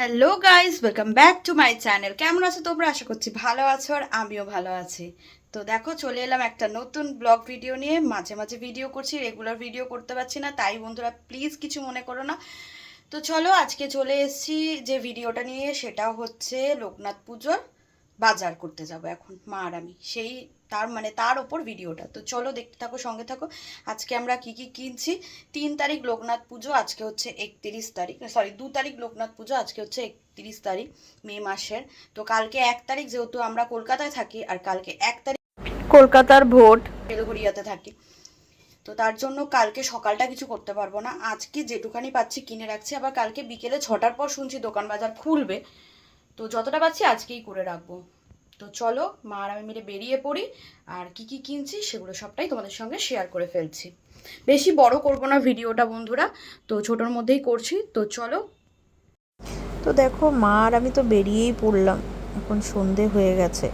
Hello guys welcome back to my channel কেমন আছো তোমরা? আশা করছি ভালো আছো আর আমিও ভালো আছি। তো দেখো, চলে এলাম একটা নতুন ব্লগ ভিডিও নিয়ে। মাঝে মাঝে ভিডিও করছি রেগুলার ভিডিও করতে পারছি না। তাই বন্ধুরা প্লিজ কিছু মনে করো না। তো চলো, আজকে চলে এসেছি যে ভিডিওটা নিয়ে। সেটা হচ্ছে লোকনাথ পুজোর বাজার করতে যাব এখন, মা আর আমি। সেই তার মানে তার ওপর ভিডিওটা। তো চলো দেখতে থাকো সঙ্গে থাকো। আজকে আমরা কি কি কিনছি? তিন তারিখ লোকনাথ পুজো আজকে হচ্ছে একত্রিশ তারিখ সরি দু তারিখ লোকনাথ পুজো আজকে হচ্ছে একত্রিশ তারিখ মে মাসের। তো কালকে এক তারিখ যেহেতু আমরা কলকাতায় থাকি আর কালকে এক তারিখ কলকাতার ভোট। বেলঘরিয়াতে থাকি। তো তার জন্য কালকে সকালটা কিছু করতে পারব না। আজকে যেটুখানি পাচ্ছি কিনে রাখছি। আবার কালকে বিকেলে ছটার পর শুনছি দোকান বাজার খুলবে। তো যতটা পাচ্ছি আজকেই করে রাখব। তো চলো মা আর আমি মিলে বেরিয়ে পড়ি। আর কি কি কিনছি সেগুলো সবটাই তোমাদের সঙ্গে শেয়ার করে ফেলছি। বেশি বড় করব না ভিডিওটা বন্ধুরা। তো ছোটোর মধ্যেই করছি। তো চলো। তো দেখো মা আর আমি তো বেরিয়েই পড়লাম। এখন সন্ধে হয়ে গেছে।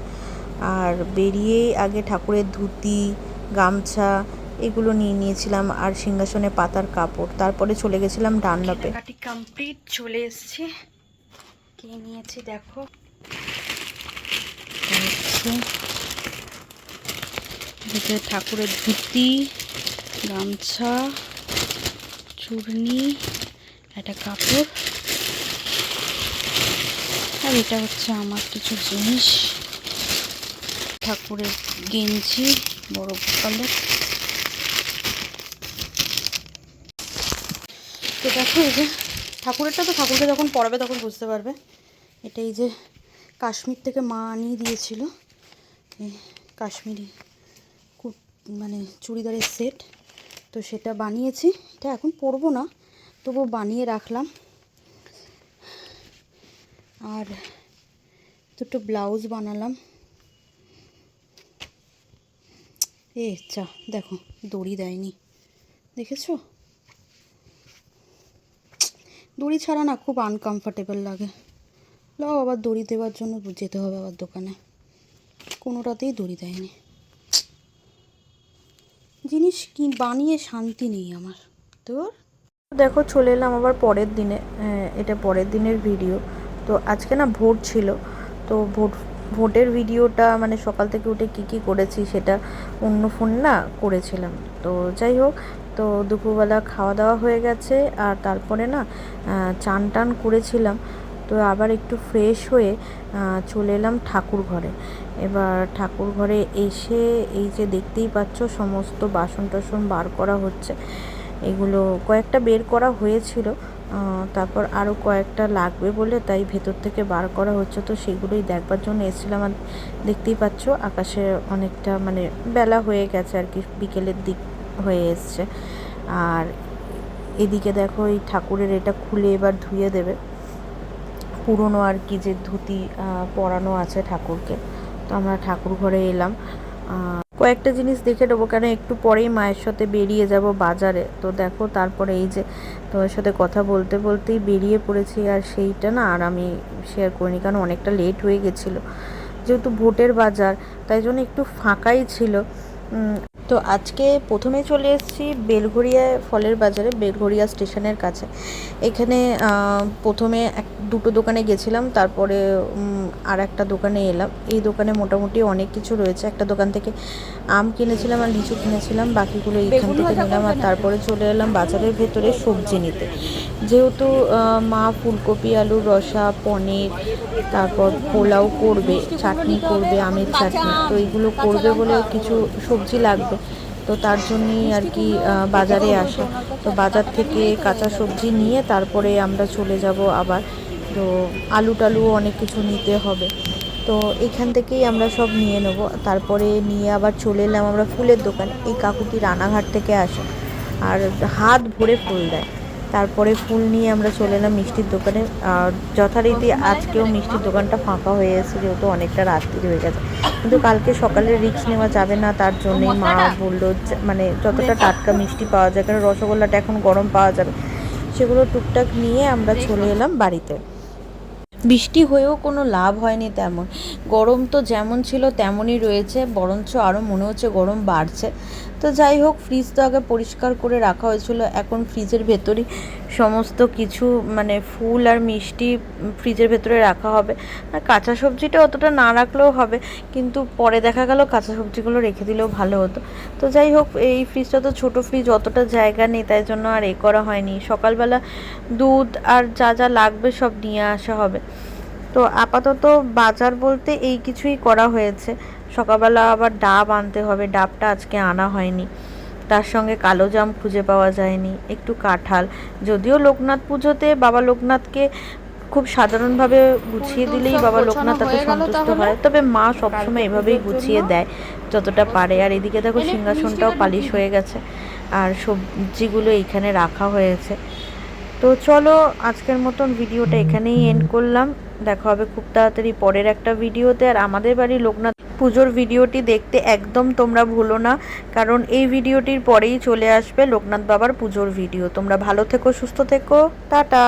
আর বেরিয়েই আগে ঠাকুরের ধুতি গামছা এগুলো নিয়ে নিয়েছিলাম আর সিংহাসনে পাতার কাপড়। তারপরে চলে গেছিলাম ডান্ডাপে কমপ্লিট চলে এসেছি। কে নিয়েছি দেখো। হচ্ছে এটা ঠাকুরের ধুতি, গামছা চূর্ণি একটা কাপড়। আর এটা হচ্ছে আমার কিছু জিনিস। ঠাকুরের গেঞ্জি, বড় গোপালের তো দেখো এই যে, ঠাকুরেরটা তো ঠাকুরকে যখন পড়াবে তখন বুঝতে পারবে। এটা এই যে কাশ্মীর থেকে মা আনিয়ে দিয়েছিল। কাশ্মীরি কু- মানে চুড়িদারের সেট। তো সেটা বানিয়েছি। এটা এখন পরবো না তবু বানিয়ে রাখলাম। আর দুটো ব্লাউজ বানালাম। এ, চা, দেখো, দড়ি দেয়নি। দেখেছ? দড়ি ছাড়া না খুব আনকমফর্টেবল লাগে। লাও আবার দড়ি দেওয়ার জন্য যেতে হবে আবার দোকানে। কোনোটাতেই দড়ি দেয়নি। জিনিস কি বানিয়ে শান্তি নেই আমার। তোর? দেখো, চলে এলাম আবার পরের দিনে এটা পরের দিনের ভিডিও তো আজকে না ভোট ছিল, তো ভোট, ভোটের ভিডিওটা মানে সকাল থেকে উঠে কি কি করেছি সেটা অন্য ফোন না করেছিলাম। তো যাই হোক, তো দুপুরবেলা খাওয়া দাওয়া হয়ে গেছে, আর তারপরে না চান টান করেছিলাম। তো আবার একটু ফ্রেশ হয়ে চলে এলাম ঠাকুর ঘরে। এবার ঠাকুর ঘরে এসে এই যে দেখতেই পাচ্ছ সমস্ত বাসন টাসন বার করা হচ্ছে। এগুলো কয়েকটা বের করা হয়েছিল তারপর আরও কয়েকটা লাগবে বলে তাই ভেতর থেকে বার করা হচ্ছে। তো সেগুলোই দেখবার জন্য এসেছিলাম আর দেখতেই পাচ্ছ আকাশে অনেকটা মানে বেলা হয়ে গেছে আর কি, বিকেলের দিক হয়ে এসছে। আর এদিকে দেখো এই ঠাকুরের এটা খুলে এবার ধুয়ে দেবে। পুরনো আর কি যে ধুতি পরানো আছে ঠাকুরকে। তো আমরা ঠাকুর ঘরে এলাম। কয়েকটা জিনিস দেখে নেব, কেন একটু পরেই মায়ের সাথে বেরিয়ে যাব বাজারে। তো দেখো, তারপরে এই যে তোমার সাথে কথা বলতে বলতেই বেরিয়ে পড়েছি, আর সেইটা না আর আমি শেয়ার করিনি, কারণ অনেকটা লেট হয়ে গেছিল। যেহেতু ভোটের বাজার, তাই জন্য একটু ফাঁকাই ছিল। তো আজকে প্রথমে চলে এসেছি বেলঘরিয়া ফলের বাজারে বেলঘরিয়া স্টেশনের কাছে। এখানে প্রথমে এক দুটো দোকানে গেছিলাম তারপরে আর একটা দোকানে এলাম। এই দোকানে মোটামুটি অনেক কিছু রয়েছে। একটা দোকান থেকে আম কিনেছিলাম আর লিচু কিনেছিলাম বাকিগুলো এইখান থেকে নিলাম আর তারপরে চলে এলাম বাজারের ভেতরে সবজি নিতে। যেহেতু মা ফুলকপি আলুর রসা পনির তারপর পোলাও করবে চাটনি করবে আমের চাটনি তো এইগুলো করবে বলে কিছু সবজি লাগবে। তো তার জন্যই আর কি বাজারে আসে। তো বাজার থেকে কাঁচা সবজি নিয়ে তারপরে আমরা চলে যাব আবার। তো আলু টালুও অনেক কিছু নিতে হবে। তো এখান থেকেই আমরা সব নিয়ে নেব। তারপরে নিয়ে আবার চলে এলাম আমরা ফুলের দোকান। এই কাকুটি রানাঘাট থেকে আসে। আর হাত ভরে ফুল দেয়। তারপরে ফুল নিয়ে আমরা চলে এলাম মিষ্টির দোকানে। আর যথারীতি আজকেও মিষ্টির দোকানটা ফাঁকা হয়ে এসেছে, যেহেতু অনেকটা রাত্রি হয়ে গেছে। কিন্তু কালকে সকালে রিক্স নেওয়া যাবে না, তার জন্যই মা বলল মানে যতটা টাটকা মিষ্টি পাওয়া যায়, কারণ রসগোল্লাটা এখন গরম পাওয়া যাবে। সেগুলো টুকটাক নিয়ে আমরা চলে এলাম বাড়িতে। বৃষ্টি হয়েও কোনো লাভ হয়নি তেমন। গরম তো যেমন ছিল তেমনই রয়েছে, বরঞ্চ আরও মনে হচ্ছে গরম বাড়ছে। তো যাই হোক ফ্রিজ তো আগে পরিষ্কার করে রাখা হয়েছিল, এখন ফ্রিজের ভেতরই সমস্ত কিছু মানে ফুল আর মিষ্টি ফ্রিজের ভেতরে রাখা হবে। আর কাঁচা সবজিটা অতটা না রাখলেও হবে, কিন্তু পরে দেখা গেল কাঁচা সবজিগুলো রেখে দিলেও ভালো হতো। তো যাই হোক, এই ফ্রিজটা তো ছোটো ফ্রিজ অতটা জায়গা নেই, তাই জন্য আর এ করা হয়নি। সকালবেলা দুধ আর যা যা লাগবে সব নিয়ে আসা হবে। তো আপাতত বাজার বলতে এই কিছুই করা হয়েছে। সকালবেলা আবার ডাব আনতে হবে ডাবটা আজকে আনা হয়নি। তার সঙ্গে কালো জাম খুঁজে পাওয়া যায়নি একটু কাঁঠাল। যদিও লোকনাথ পুজোতে বাবা লোকনাথকে খুব সাধারণভাবে গুছিয়ে দিলেই বাবা লোকনাথ তাতে সন্তুষ্ট হয়। তবে মা সবসময় এভাবেই গুছিয়ে দেয় যতটা পারে। আর এদিকে দেখো সিংহাসনটাও পালিশ হয়ে গেছে। আর সবজিগুলো এইখানে রাখা হয়েছে। তো চলো আজকের মতন ভিডিওটা এখানেই এন্ড করলাম। দেখা হবে খুব তাড়াতাড়ি পরের একটা ভিডিওতে। আর আমাদের বাড়ি লোকনাথ পুজোর ভিডিওটি দেখতে একদম তোমরা ভুলো না, কারণ এই ভিডিওটির পরেই চলে আসবে লোকনাথ বাবার পুজোর ভিডিও। তোমরা ভালো থেকো, সুস্থ থেকো। টাটা।